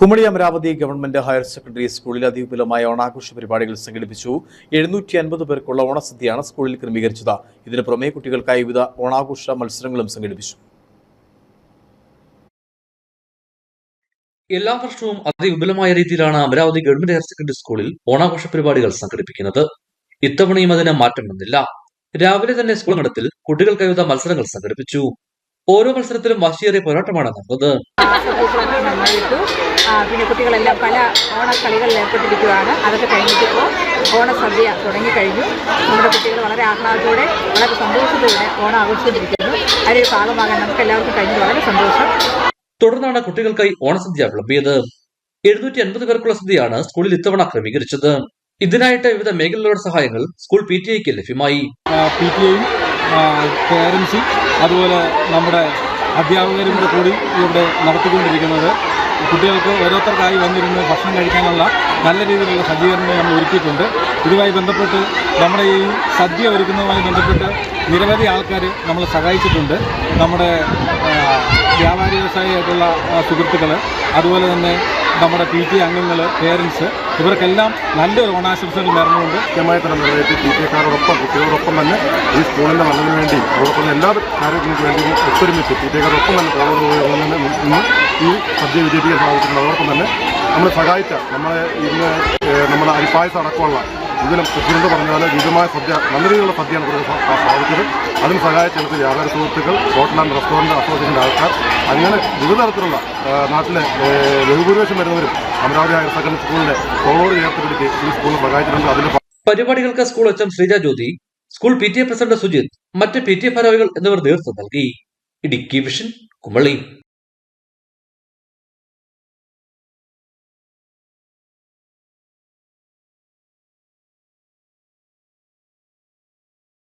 Kumily Amaravathi government higher secondary സ്കൂളിൽ അതിവിപുലമായ ഓണാഘോഷ പരിപാടികൾ സംഘടിപ്പിച്ചു. എഴുന്നൂറ്റി അൻപത് പേർക്കുള്ള ഓണസദ്യയാണ് സ്കൂളിൽ ക്രമീകരിച്ചത്. ഇതിനു പുറമെ കുട്ടികൾക്കായി വിവിധ ഓണാഘോഷ മത്സരങ്ങളും സംഘടിപ്പിച്ചു. എല്ലാ വർഷവും അതിവിപുലമായ രീതിയിലാണ് അമരാവതി ഗവൺമെന്റ് ഹയർ സെക്കൻഡറി സ്കൂളിൽ ഓണാഘോഷ പരിപാടികൾ സംഘടിപ്പിക്കുന്നത്. ഇത്തവണയും അതിന് മാറ്റം വന്നില്ല രാവിലെ തന്നെ സ്കൂൾ നടത്തിൽ കുട്ടികൾക്കായി മത്സരങ്ങൾ സംഘടിപ്പിച്ചു. ഓരോ മത്സരത്തിലും വാശിയേറിയ പോരാട്ടമാണ് നടന്നത് പിന്നെ കുട്ടികളെല്ലാം പല ഓണക്കളികളിൽ ഏർപ്പെട്ടിരിക്കുകയാണ് അതൊക്കെ കഴിഞ്ഞിട്ടിപ്പോൾ ഓണസദ്യ തുടങ്ങിക്കഴിഞ്ഞു. നമ്മുടെ കുട്ടികൾ വളരെ ആഹ്ലാദത്തോടെ വളരെ സന്തോഷത്തോടെ ഓണം ആഘോഷിച്ചിരിക്കുന്നു അതിലൊരു ഭാഗമാകാൻ നമുക്ക് എല്ലാവർക്കും കഴിഞ്ഞു വളരെ സന്തോഷം. തുടർന്നാണ് കുട്ടികൾക്കായി ഓണസദ്യ വിളമ്പിയത് എഴുന്നൂറ്റി അൻപത് പേർക്കുള്ള സദ്യയാണ് സ്കൂളിൽ ഇത്തവണ ക്രമീകരിച്ചത്. ഇതിനായിട്ട് വിവിധ മേഖലകളുടെ സഹായങ്ങൾ സ്കൂൾ പി ടി ഐക്ക് ലഭ്യമായി. പി ടി ഐയും പേരൻസും അതുപോലെ നമ്മുടെ അധ്യാപകരും കൂടി ഇവിടെ നടത്തിക്കൊണ്ടിരിക്കുന്നത്. കുട്ടികൾക്ക് ഓരോരുത്തർക്കായി വന്നിരുന്ന് ഭക്ഷണം കഴിക്കാനുള്ള നല്ല രീതിയിലുള്ള സജ്ജീകരണങ്ങൾ നമ്മൾ ഒരുക്കിയിട്ടുണ്ട്. ഇതുമായി ബന്ധപ്പെട്ട് നമ്മുടെ ഈ സദ്യ ഒരുക്കുന്നതുമായി ബന്ധപ്പെട്ട് നിരവധി ആൾക്കാർ നമ്മളെ സഹായിച്ചിട്ടുണ്ട്. നമ്മുടെ ആ, വ്യാപാരി വ്യവസായിയായിട്ടുള്ള സുഹൃത്തുക്കൾ അതുപോലെ തന്നെ നമ്മുടെ പി ടി അംഗങ്ങൾ പേരൻസ് ഇവർക്കെല്ലാം നല്ലൊരു ഓണാശംസകൾ നേർന്നുകൊണ്ട് കൃത്യമായി തന്നെ നിറവേറ്റി പി ടി എക്കാരോടൊപ്പം കുട്ടികളോടൊപ്പം തന്നെ ഈ സ്കൂളിന്റെ നല്ലതിന് വേണ്ടി അതോടൊപ്പം എല്ലാ കാര്യങ്ങൾക്ക് വേണ്ടി ഒത്തൊരുമിച്ച് പി ടി എക്കാരോടൊപ്പം തന്നെ കോളേജ് തന്നെ ഇന്ന് ഈ സദ്യ വിജയിപ്പിക്കാൻ സാധിച്ചിട്ടുണ്ട് അതോടൊപ്പം തന്നെ നമ്മളെ സഹായിച്ച നമ്മളെ ഇന്ന് നമ്മുടെ അരിപ്പായസം അടക്കമുള്ള ഇതിലും പ്രസിഡന്റ് പറഞ്ഞ പോലെ വിധമായ സദ്യ നല്ല രീതിയിലുള്ള സദ്യയാണ് കൊടുക്കാൻ സാധിച്ചത്. അതിന് സഹായിച്ച എനിക്ക് വ്യാപാര സുഹൃത്തുക്കൾ ഹോട്ടൽ ആൻഡ് റെസ്റ്റോറന്റ് അസോസിയേഷന്റെ ആൾക്കാർ അങ്ങനെ വിവിധ തരത്തിലുള്ള നാട്ടിലെ ബഹുഭൂരിപക്ഷം വരുന്നവരും അമരാവതി ഹയർ സെക്കൻഡറി സ്കൂളിലെ കോളോട് ചേർത്ത് പിടിച്ച് ഈ സ്കൂളിൽ സഹായിച്ചിട്ടുണ്ട്. അതിന്റെ പരിപാടികൾക്ക് സ്കൂൾ അച്ഛൻ Sreeja Jyothi school P T A president Sujith മറ്റ് പി ടി എ ഭാരവാഹികൾ എന്നിവർ നേതൃത്വം നൽകി. ഇടുക്കി വിഷൻ കുമളി.